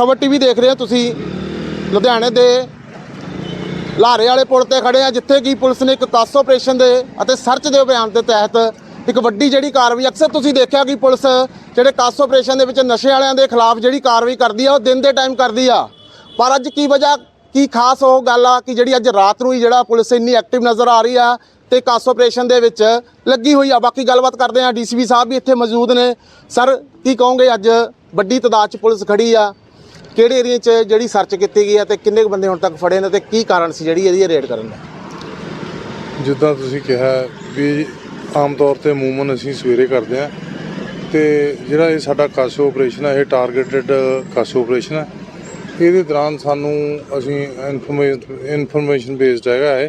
ਖਬਰ ਟੀਵੀ ਦੇਖ ਰਹੇ ਹੋ ਤੁਸੀਂ। ਲੁਧਿਆਣੇ ਦੇ ਲਾਰੇ ਵਾਲੇ ਪੁਲ ਤੇ ਖੜੇ ਆ, ਜਿੱਥੇ ਕਿ ਪੁਲਿਸ ਨੇ ਇੱਕ ਕਾਸ ਆਪਰੇਸ਼ਨ ਦੇ ਅਤੇ ਸਰਚ ਦੇ ਅਭਿਆਨ ਦੇ ਤਹਿਤ ਇੱਕ ਵੱਡੀ ਜਿਹੜੀ ਕਾਰਵਾਈ, ਅਕਸਰ ਤੁਸੀਂ ਦੇਖਿਆ ਕਿ ਪੁਲਿਸ ਜਿਹੜੇ ਕਾਸ ਆਪਰੇਸ਼ਨ ਦੇ ਵਿੱਚ ਨਸ਼ੇ ਵਾਲਿਆਂ ਦੇ ਖਿਲਾਫ ਜਿਹੜੀ ਕਾਰਵਾਈ ਕਰਦੀ ਆ, ਉਹ ਦਿਨ ਦੇ ਟਾਈਮ ਕਰਦੀ ਆ। ਪਰ ਅੱਜ ਕੀ ਵਜ੍ਹਾ, ਕੀ ਖਾਸ ਉਹ ਗੱਲ ਆ ਕਿ ਜਿਹੜੀ ਅੱਜ ਰਾਤ ਨੂੰ ਹੀ ਜਿਹੜਾ ਪੁਲਿਸ ਇੰਨੀ ਐਕਟਿਵ ਨਜ਼ਰ ਆ ਰਹੀ ਆ ਤੇ ਕਾਸ ਆਪਰੇਸ਼ਨ ਦੇ ਵਿੱਚ ਲੱਗੀ ਹੋਈ ਆ। ਬਾਕੀ ਗੱਲਬਾਤ ਕਰਦੇ ਆ। ਡੀਸੀਪੀ ਸਾਹਿਬ ਵੀ ਇੱਥੇ ਮੌਜੂਦ ਨੇ। ਸਰ, ਕੀ ਕਹੋਗੇ ਅੱਜ ਵੱਡੀ ਤਦਾਦ 'ਚ ਪੁਲਿਸ ਖੜੀ ਆ? ਕਿਹੜੇ ਏਰੀਆ 'ਚ ਜਿਹੜੀ ਸਰਚ ਕੀਤੀ ਗਈ ਹੈ ਤੇ ਕਿੰਨੇ ਕੁ ਬੰਦੇ ਹੁਣ ਤੱਕ ਫੜੇ ਨੇ ਤੇ ਕੀ ਕਾਰਨ ਸੀ ਜਿਹੜੀ ਇਹਦੀ ਰੇਡ ਕਰਨ ਦਾ? ਜਿੱਦਾਂ ਤੁਸੀਂ ਕਿਹਾ ਵੀ ਆਮ ਤੌਰ ਤੇ ਅਮੂਮਨ ਅਸੀਂ ਸਵੇਰੇ ਕਰਦੇ ਹਾਂ ਤੇ ਜਿਹੜਾ ਇਹ ਸਾਡਾ ਕਾਸੋ ਆਪਰੇਸ਼ਨ ਹੈ, ਇਹ ਟਾਰਗੇਟਡ ਕਾਸੋ ਆਪਰੇਸ਼ਨ ਹੈ। ਇਹਦੇ ਦੌਰਾਨ ਸਾਨੂੰ ਅਸੀਂ ਇਨਫੋਰਮੇਸ਼ਨ ਬੇਸਡ ਹੈਗਾ ਹੈ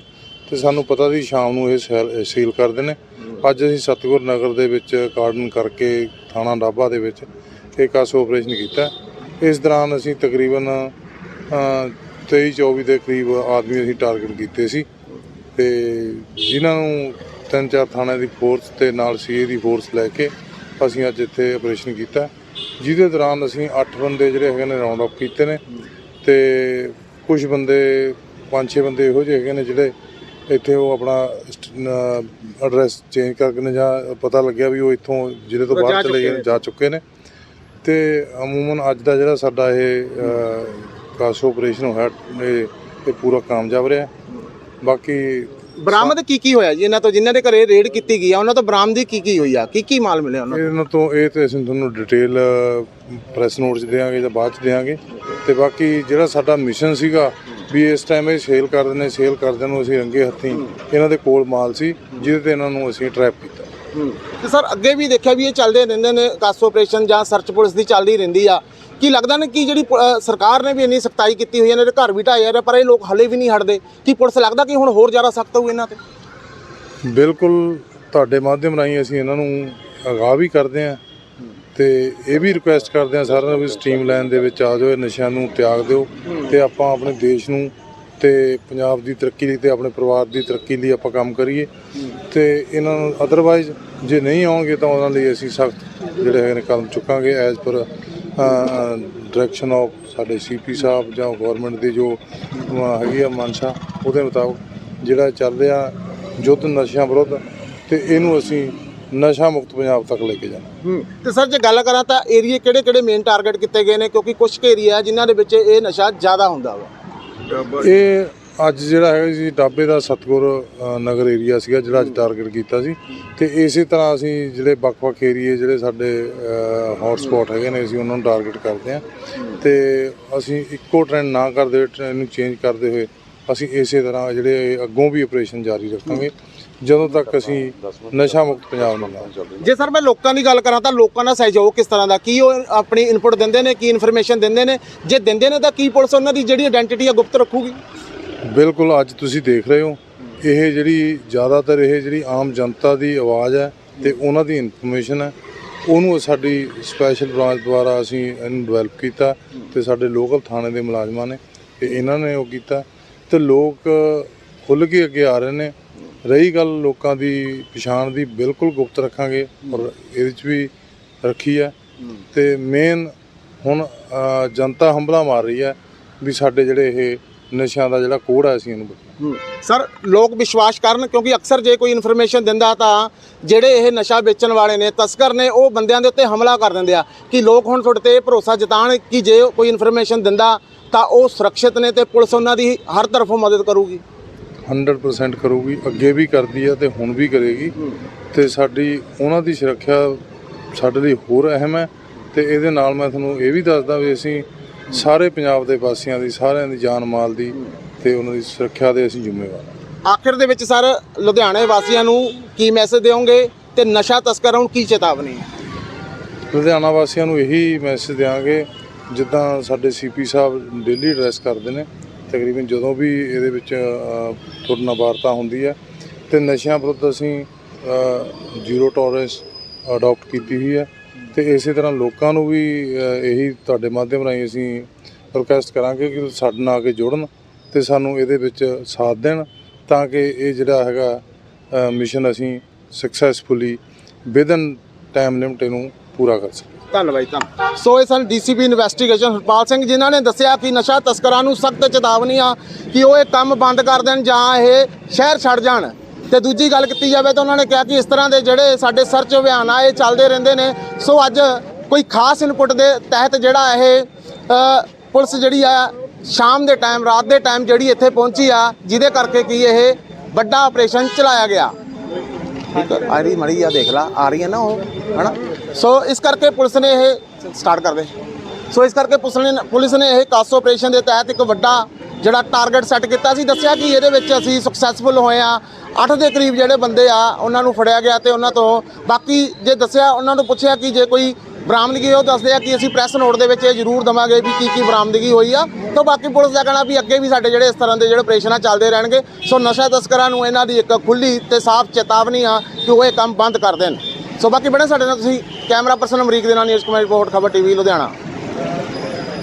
ਤੇ ਸਾਨੂੰ ਪਤਾ ਸੀ ਸ਼ਾਮ ਨੂੰ ਇਹ ਸੈਲ- ਸੀਲ ਕਰਦੇ ਨੇ। ਅੱਜ ਅਸੀਂ ਸਤਗੁਰ ਨਗਰ ਦੇ ਵਿੱਚ ਕਾਰਡਨ ਕਰਕੇ ਥਾਣਾ ਡਾਬਾ ਦੇ ਵਿੱਚ ਇਹ ਕਾਸੋ ਆਪਰੇਸ਼ਨ ਕੀਤਾ। ਇਸ ਦੌਰਾਨ ਅਸੀਂ ਤਕਰੀਬਨ 23 24 ਦੇ ਕਰੀਬ ਆਦਮੀ ਅਸੀਂ ਟਾਰਗੇਟ ਕੀਤੇ ਸੀ ਤੇ ਜਿਨ੍ਹਾਂ ਨੂੰ ਤਿੰਨ ਚਾਰ ਥਾਣੇ ਦੀ ਫੋਰਸ ਤੇ ਨਾਲ ਸੀਏ ਦੀ ਫੋਰਸ ਲੈ ਕੇ ਅਸੀਂ ਅੱਜ ਇੱਥੇ ਆਪਰੇਸ਼ਨ ਕੀਤਾ ਜਿਹਦੇ ਦੌਰਾਨ ਅਸੀਂ 8 ਬੰਦੇ ਜਿਹੜੇ ਹੈਗੇ ਨੇ ਰਾਉਂਡ ਅਪ ਕੀਤੇ ਨੇ ਤੇ ਕੁਝ ਬੰਦੇ 5-6 ਬੰਦੇ ਇਹੋ ਜਿਹੇ ਹੈਗੇ ਨੇ ਜਿਹੜੇ ਇੱਥੇ ਉਹ ਆਪਣਾ ਐਡਰੈਸ ਚੇਂਜ ਕਰਕੇ ਨੇ ਜਾਂ ਪਤਾ ਲੱਗਿਆ ਵੀ ਉਹ ਇੱਥੋਂ ਜ਼ਿਲ੍ਹੇ ਤੋਂ ਬਾਹਰ ਚਲੇ। ਜਾ ਚੁੱਕੇ ਨੇ ਤੇ ਅਮੂਮਨ ਅੱਜ ਦਾ ਜਿਹੜਾ ਸਾਡਾ ਇਹ ਕਾਸੋ ਆਪਰੇਸ਼ਨ ਹੋਇਆ ਇਹ ਇਹ ਪੂਰਾ ਕਾਮਯਾਬ ਰਿਹਾ। ਬਾਕੀ ਬਰਾਮਦ ਕੀ ਕੀ ਹੋਇਆ ਜੀ? ਇਹਨਾਂ ਤੋਂ ਜਿਨ੍ਹਾਂ ਦੇ ਘਰੇ ਰੇਡ ਕੀਤੀ ਗਈ ਆ ਉਹਨਾਂ ਤੋਂ ਬਰਾਮਦੀ ਕੀ ਕੀ ਹੋਈ ਆ? ਕੀ ਕੀ ਮਾਲ ਮਿਲਿਆ ਉਹਨਾਂ ਇਹਨਾਂ ਤੋਂ ਇਹ ਤੇ ਅਸੀਂ ਤੁਹਾਨੂੰ ਡਿਟੇਲ ਪ੍ਰੈਸ ਨੋਟ 'ਚ ਦੇਵਾਂਗੇ ਜਾਂ ਬਾਅਦ 'ਚ ਦੇਵਾਂਗੇ। ਤੇ ਬਾਕੀ ਜਿਹੜਾ ਸਾਡਾ ਮਿਸ਼ਨ ਸੀਗਾ ਵੀ ਇਸ ਟਾਈਮ ਇਹ ਸੇਲ ਕਰਦੇ ਨੇ ਸੇਲ ਕਰਦੇ ਨੂੰ ਅਸੀਂ ਰੰਗੇ ਹੱਥੀਂ ਇਹਨਾਂ ਦੇ ਕੋਲ ਮਾਲ ਸੀ ਜਿਹਦੇ ਤੇ ਇਹਨਾਂ ਨੂੰ ਅਸੀਂ ਟਰੈਪ। ਤੇ ਸਰ, ਅੱਗੇ ਵੀ ਦੇਖਿਆ ਵੀ ਇਹ ਚੱਲਦੇ ਰਹਿੰਦੇ ਨੇ, ਕਾਸ ਆਪਰੇਸ਼ਨ ਜਾਂ ਸਰਚ ਪੁਲਿਸ ਦੀ ਚੱਲਦੀ ਰਹਿੰਦੀ ਆ। ਕੀ ਲੱਗਦਾ ਨੇ ਕਿ ਜਿਹੜੀ ਸਰਕਾਰ ਨੇ ਵੀ ਇੰਨੀ ਸਖਤਾਈ ਕੀਤੀ ਹੋਈ ਹੈ ਇਹਨਾਂ ਦੇ ਘਰ ਵੀ ਢਾਏ ਜਾ ਰਹੇ ਪਰ ਇਹ ਲੋਕ ਹਲੇ ਵੀ ਨਹੀਂ ਹਟਦੇ। ਕੀ ਪੁਲਿਸ ਲੱਗਦਾ ਕਿ ਹੁਣ ਹੋਰ ਜ਼ਿਆਦਾ ਸਖਤ ਹੋਊ ਇਹਨਾਂ ਤੇ? ਬਿਲਕੁਲ ਤੁਹਾਡੇ ਮਾਧਿਅਮ ਰਾਹੀਂ ਅਸੀਂ ਇਹਨਾਂ ਨੂੰ ਅਗਾਹ ਵੀ ਕਰਦੇ ਹਾਂ ਤੇ ਇਹ ਵੀ ਰਿਕੁਐਸਟ ਕਰਦੇ ਹਾਂ ਸਾਰਿਆਂ ਨੂੰ ਵੀ ਸਟ੍ਰੀਮ ਲਾਈਨ ਦੇ ਵਿੱਚ ਆ ਜਾਓ, ਇਹ ਨਸ਼ਿਆਂ ਨੂੰ ਤਿਆਗ ਦਿਓ ਤੇ ਆਪਾਂ ਆਪਣੇ ਦੇਸ਼ ਨੂੰ ਤੇ ਪੰਜਾਬ ਦੀ ਤਰੱਕੀ ਲਈ ਤੇ ਆਪਣੇ ਪਰਿਵਾਰ ਦੀ ਤਰੱਕੀ ਲਈ ਆਪਾਂ ਕੰਮ ਕਰੀਏ। ਤੇ ਇਹਨਾਂ ਨੂੰ ਅਦਰਵਾਈਜ਼ ਜੇ ਨਹੀਂ ਆਉਣਗੇ ਤਾਂ ਉਹਨਾਂ ਲਈ ਅਸੀਂ ਸਖਤ ਜਿਹੜੇ ਹੈਗੇ ਨੇ ਕਦਮ ਚੁੱਕਾਂਗੇ ਐਜ਼ ਪਰ ਡਾਇਰੈਕਸ਼ਨ ਆਫ ਸਾਡੇ ਸੀਪੀ ਸਾਹਿਬ ਜਾਂ ਗਵਰਨਮੈਂਟ ਦੀ ਜੋ ਹੈਗੀ ਆ ਮਨਸ਼ਾ ਉਹਦੇ ਮੁਤਾਬਕ ਜਿਹੜਾ ਚੱਲ ਰਿਹਾ ਯੁੱਧ ਨਸ਼ਿਆਂ ਵਿਰੁੱਧ ਤੇ ਇਹਨੂੰ ਅਸੀਂ ਨਸ਼ਾ ਮੁਕਤ ਪੰਜਾਬ ਤੱਕ ਲੈ ਕੇ ਜਾਣਾ ਤੇ ਸਰ ਜੇ ਗੱਲ ਕਰਾਂ ਤਾਂ ਏਰੀਏ ਕਿਹੜੇ ਕਿਹੜੇ ਮੇਨ ਟਾਰਗੇਟ ਕੀਤੇ ਗਏ ਨੇ? ਕਿਉਂਕਿ ਕੁਝ ਏਰੀਆ ਜਿਨ੍ਹਾਂ ਦੇ ਵਿੱਚ ਇਹ ਨਸ਼ਾ ਜ਼ਿਆਦਾ ਹੁੰਦਾ ਵਾ। ਇਹ ਅੱਜ ਜਿਹੜਾ ਹੈਗਾ ਜੀ ਡਾਬੇ ਦਾ ਸਤਗੁਰ ਅ, ਨਗਰ ਏਰੀਆ ਸੀਗਾ ਜਿਹੜਾ ਅੱਜ ਟਾਰਗੇਟ ਕੀਤਾ ਸੀ। ਤੇ ਇਸੇ ਤਰ੍ਹਾਂ ਅਸੀਂ ਜਿਹੜੇ ਵੱਖ-ਵੱਖ ਏਰੀਏ ਜਿਹੜੇ ਸਾਡੇ ਹੌਟ ਸਪੌਟ ਹੈਗੇ ਨੇ ਅਸੀਂ ਉਹਨਾਂ ਨੂੰ ਟਾਰਗੇਟ ਕਰਦੇ ਹਾਂ। ਤੇ ਅਸੀਂ ਇੱਕੋ ਟ੍ਰੈਂਡ ਨਾ ਕਰਦੇ ਹੋਏ ਟ੍ਰੈਂਡ ਨੂੰ ਚੇਂਜ ਕਰਦੇ ਹੋਏ ਅਸੀਂ ਇਸੇ ਤਰ੍ਹਾਂ ਜਿਹੜੇ ਅੱਗੋਂ ਵੀ ਆਪਰੇਸ਼ਨ ਜਾਰੀ ਰੱਖਾਂਗੇ। ਜਦੋਂ ਤੱਕ ਅਸੀਂ ਨਸ਼ਾ ਮੁਕਤ ਪੰਜਾਬ ਨੂੰ ਨਾ ਜੇ ਸਰ ਮੈਂ ਲੋਕਾਂ ਦੀ ਗੱਲ ਕਰਾਂ ਤਾਂ ਲੋਕਾਂ ਦਾ ਸਹਿਯੋਗ ਕਿਸ ਤਰ੍ਹਾਂ ਦਾ? ਕੀ ਉਹ ਆਪਣੀ ਇਨਪੁਟ ਦਿੰਦੇ ਨੇ ਕੀ ਇਨਫੋਰਮੇਸ਼ਨ ਦਿੰਦੇ ਨੇ? ਜੇ ਦਿੰਦੇ ਨੇ ਤਾਂ ਕੀ ਪੁਲਿਸ ਉਹਨਾਂ ਦੀ ਜਿਹੜੀ ਆਇਡੈਂਟੀਟੀ ਆ ਗੁਪਤ ਰੱਖੂਗੀ? ਬਿਲਕੁਲ ਅੱਜ ਤੁਸੀਂ ਦੇਖ ਰਹੇ ਹੋ, ਇਹ ਜਿਹੜੀ ਜ਼ਿਆਦਾਤਰ ਇਹ ਜਿਹੜੀ ਆਮ ਜਨਤਾ ਦੀ ਆਵਾਜ਼ ਹੈ ਤੇ ਉਹਨਾਂ ਦੀ ਇਨਫੋਰਮੇਸ਼ਨ ਹੈ, ਉਹਨੂੰ ਸਾਡੀ ਸਪੈਸ਼ਲ ਬ੍ਰਾਂਚ ਦੁਆਰਾ ਅਸੀਂ ਇਹਨੂੰ ਡਿਵੈਲਪ ਕੀਤਾ ਤੇ ਸਾਡੇ ਲੋਕਲ ਥਾਣੇ ਦੇ ਮੁਲਾਜ਼ਮਾਂ ਨੇ ਤੇ ਇਹਨਾਂ ਨੇ ਉਹ ਕੀਤਾ ਤੇ ਲੋਕ ਖੁੱਲ੍ਹ ਕੇ ਅੱਗੇ ਆ ਰਹੇ ਨੇ। ਰਹੀ ਗੱਲ ਲੋਕਾਂ ਦੀ ਪਛਾਣ ਦੀ ਬਿਲਕੁਲ ਗੁਪਤ ਰੱਖਾਂਗੇ ਔਰ ਇਹਦੇ 'ਚ ਵੀ ਰੱਖੀ ਹੈ। ਤੇ ਮੇਨ ਹੁਣ ਜਨਤਾ ਹੰਬਲਾ ਮਾਰ ਰਹੀ ਹੈ ਵੀ ਸਾਡੇ ਜਿਹੜੇ ਇਹ ਨਸ਼ਿਆਂ ਦਾ ਜਿਹੜਾ ਕੋਡ ਹੈ ਅਸੀਂ ਇਹਨੂੰ। ਸਰ ਲੋਕ ਵਿਸ਼ਵਾਸ ਕਰਨ ਕਿਉਂਕਿ ਅਕਸਰ ਜੇ ਕੋਈ ਇਨਫੋਰਮੇਸ਼ਨ ਦਿੰਦਾ ਤਾਂ ਜਿਹੜੇ ਇਹ ਨਸ਼ਾ ਵੇਚਣ ਵਾਲੇ ਨੇ ਤਸਕਰ ਨੇ ਉਹ ਬੰਦਿਆਂ ਦੇ ਉੱਤੇ ਹਮਲਾ ਕਰ ਦਿੰਦੇ ਆ ਕਿ ਲੋਕ ਹੁਣ ਤੁਹਾਡੇ ਤੇ ਇਹ ਭਰੋਸਾ ਜਤਾਣ ਕਿ ਜੇ ਕੋਈ ਇਨਫੋਰਮੇਸ਼ਨ ਦਿੰਦਾ ਤਾਂ ਉਹ ਸੁਰੱਖਿਅਤ ਨੇ ਤੇ ਪੁਲਿਸ ਉਹਨਾਂ ਦੀ ਹਰ ਤਰਫੋਂ ਮਦਦ ਕਰੂਗੀ। 100% ਕਰੂਗੀ ਅੱਗੇ ਵੀ ਕਰਦੀ ਹੈ ਤੇ ਹੁਣ ਵੀ ਕਰੇਗੀ। ਤੇ ਸਾਡੀ ਉਹਨਾਂ ਦੀ ਸੁਰੱਖਿਆ ਸਾਡੇ ਲਈ ਹੋਰ ਅਹਿਮ ਹੈ ਤੇ ਇਹਦੇ ਨਾਲ ਮੈਂ ਤੁਹਾਨੂੰ ਇਹ ਵੀ ਦੱਸਦਾ ਵੀ ਅਸੀਂ ਸਾਰੇ ਪੰਜਾਬ ਦੇ ਵਾਸੀਆਂ ਦੀ ਸਾਰਿਆਂ ਦੀ ਜਾਨ ਮਾਲ ਦੀ ਤੇ ਉਹਨਾਂ ਦੀ ਸੁਰੱਖਿਆ ਦੇ ਅਸੀਂ ਜ਼ਿੰਮੇਵਾਰ ਹਾਂ। ਆਖਿਰ ਦੇ ਵਿੱਚ ਸਰ ਲੁਧਿਆਣੇ ਵਾਸੀਆਂ ਨੂੰ ਕੀ ਮੈਸੇਜ ਦਿਓਗੇ ਤੇ ਨਸ਼ਾ ਤਸਕਰਾਂ ਨੂੰ ਕੀ ਚੇਤਾਵਨੀ? ਹੈ ਲੁਧਿਆਣਾ ਵਾਸੀਆਂ ਨੂੰ ਇਹੀ ਮੈਸੇਜ ਦਿਆਂਗੇ ਜਿੱਦਾਂ ਸਾਡੇ ਸੀਪੀ ਸਾਹਿਬ ਡੇਲੀ ਐਡਰੈਸ ਕਰਦੇ ਨੇ ਤਕਰੀਬਨ ਜਦੋਂ ਵੀ ਇਹਦੇ ਵਿੱਚ ਤੁਹਾਡੇ ਨਾਲ ਵਾਰਤਾ ਹੁੰਦੀ ਹੈ ਤੇ ਨਸ਼ਿਆਂ ਵਿਰੁੱਧ ਅਸੀਂ ਜ਼ੀਰੋ ਟੋਲਰੈਂਸ ਅਡਾਪਟ ਕੀਤੀ ਹੋਈ ਹੈ। ਤੇ ਇਸੇ ਤਰ੍ਹਾਂ ਲੋਕਾਂ ਨੂੰ ਵੀ ਇਹੀ ਤੁਹਾਡੇ ਮਾਧਿਅਮ ਰਾਹੀਂ ਅਸੀਂ ਰਿਕੁਐਸਟ ਕਰਾਂਗੇ ਕਿ ਸਾਡੇ ਨਾਲ ਆ ਕੇ ਜੁੜਨ ਤੇ ਸਾਨੂੰ ਇਹਦੇ ਵਿੱਚ ਸਾਥ ਦੇਣ ਤਾਂ ਕਿ ਇਹ ਜਿਹੜਾ ਹੈਗਾ ਮਿਸ਼ਨ ਅਸੀਂ ਸਕਸੈਸਫੁਲੀ ਵਿਦਨ ਟਾਈਮ ਲਿਮਟ ਨੂੰ ਪੂਰਾ ਕਰ ਸਕੀਏ। ਧੰਨਵਾਦ ਜੀ, ਧੰਨਵਾਦ। ਸੋ ਇਹ ਸਨ ਡੀਸੀਪੀ ਇਨਵੈਸਟੀਗੇਸ਼ਨ ਹਰਪਾਲ ਸਿੰਘ ਜਿਨ੍ਹਾਂ ਨੇ ਦੱਸਿਆ ਕਿ ਨਸ਼ਾ ਤਸਕਰਾਂ ਨੂੰ ਸਖਤ ਚੇਤਾਵਨੀ ਆ ਕਿ ਉਹ ਇਹ ਕੰਮ ਬੰਦ ਕਰ ਦੇਣ ਜਾਂ ਇਹ ਸ਼ਹਿਰ ਛੱਡ ਜਾਣ। ਤੇ ਦੂਜੀ ਗੱਲ ਕੀਤੀ ਜਾਵੇ ਤਾਂ ਉਹਨਾਂ ਨੇ ਕਿਹਾ ਕਿ ਇਸ ਤਰ੍ਹਾਂ ਦੇ ਜਿਹੜੇ ਸਾਡੇ ਸਰਚ ਅਭਿਆਨ ਆ ਇਹ ਚੱਲਦੇ ਰਹਿੰਦੇ ਨੇ। ਸੋ ਅੱਜ ਕੋਈ ਖਾਸ ਇਨਪੁਟ ਦੇ ਤਹਿਤ ਜਿਹੜਾ ਇਹ ਪੁਲਿਸ ਜਿਹੜੀ ਆ ਸ਼ਾਮ ਦੇ ਟਾਈਮ ਰਾਤ ਦੇ ਟਾਈਮ ਜਿਹੜੀ ਇੱਥੇ ਪਹੁੰਚੀ ਆ ਜਿਹਦੇ ਕਰਕੇ ਕੀ ਇਹ ਵੱਡਾ ਆਪਰੇਸ਼ਨ ਚਲਾਇਆ ਗਿਆ। ਆ ਰਹੀ ਮੜੀ ਆ ਦੇਖ ਲਾ ਆ ਰਹੀ ਹੈ ਨਾ ਉਹ ਹਨਾ? ਸੋ ਇਸ ਕਰਕੇ ਪੁਲਿਸ ਨੇ ਇਹ ਸਟਾਰਟ ਕਰ ਦੇ। ਸੋ ਇਸ ਕਰਕੇ ਪੁਲਿਸ ਨੇ ਪੁਲਿਸ ਨੇ ਇਹ ਕਾਸ ਆਪਰੇਸ਼ਨ ਦੇ ਤਹਿਤ ਇੱਕ ਵੱਡਾ ਜਿਹੜਾ ਟਾਰਗੇਟ ਸੈੱਟ ਕੀਤਾ ਸੀ, ਦੱਸਿਆ ਕਿ ਇਹਦੇ ਵਿੱਚ ਅਸੀਂ ਸਕਸੈਸਫੁਲ ਹੋਏ ਆ 8 ਦੇ ਕਰੀਬ ਜਿਹੜੇ ਬੰਦੇ ਆ, ਉਹਨਾਂ ਨੂੰ ਫੜਿਆ ਗਿਆ ਤੇ ਉਹਨਾਂ ਤੋਂ ਬਾਕੀ ਜੇ ਦੱਸਿਆ, ਉਹਨਾਂ ਨੂੰ ਪੁੱਛਿਆ ਕਿ ਜੇ ਕੋਈ ਬਰਾਮਦਗੀ ਉਹ ਦੱਸਦੇ ਆ ਕਿ ਅਸੀਂ ਪ੍ਰੈਸ ਨੋਟ ਦੇ ਵਿੱਚ ਇਹ ਜ਼ਰੂਰ ਦਵਾਂਗੇ ਵੀ ਕੀ ਕੀ ਬਰਾਮਦਗੀ ਹੋਈ ਆ। ਤਾਂ ਬਾਕੀ ਪੁਲਿਸ ਦਾ ਕਹਿਣਾ ਵੀ ਅੱਗੇ ਵੀ ਸਾਡੇ ਜਿਹੜੇ ਇਸ ਤਰ੍ਹਾਂ ਦੇ ਜਿਹੜੇ ਆਪਰੇਸ਼ਨ ਚੱਲਦੇ ਰਹਿਣਗੇ। ਸੋ ਨਸ਼ਾ ਤਸਕਰਾਂ ਨੂੰ ਇਹਨਾਂ ਦੀ ਇੱਕ ਖੁੱਲੀ ਤੇ ਸਾਫ਼ ਚੇਤਾਵਨੀ ਆ ਕਿ ਉਹ ਇਹ ਕੰਮ ਬੰਦ ਕਰ ਦੇਣ। ਸੋ ਬਾਕੀ ਬੜੇ ਸਾਡੇ ਨਾਲ ਤੁਸੀਂ, ਕੈਮਰਾ ਪਰਸਨ ਅਮਰੀਕ ਦੇ ਨਾਲ news comment report, Khabar TV, Ludhiana.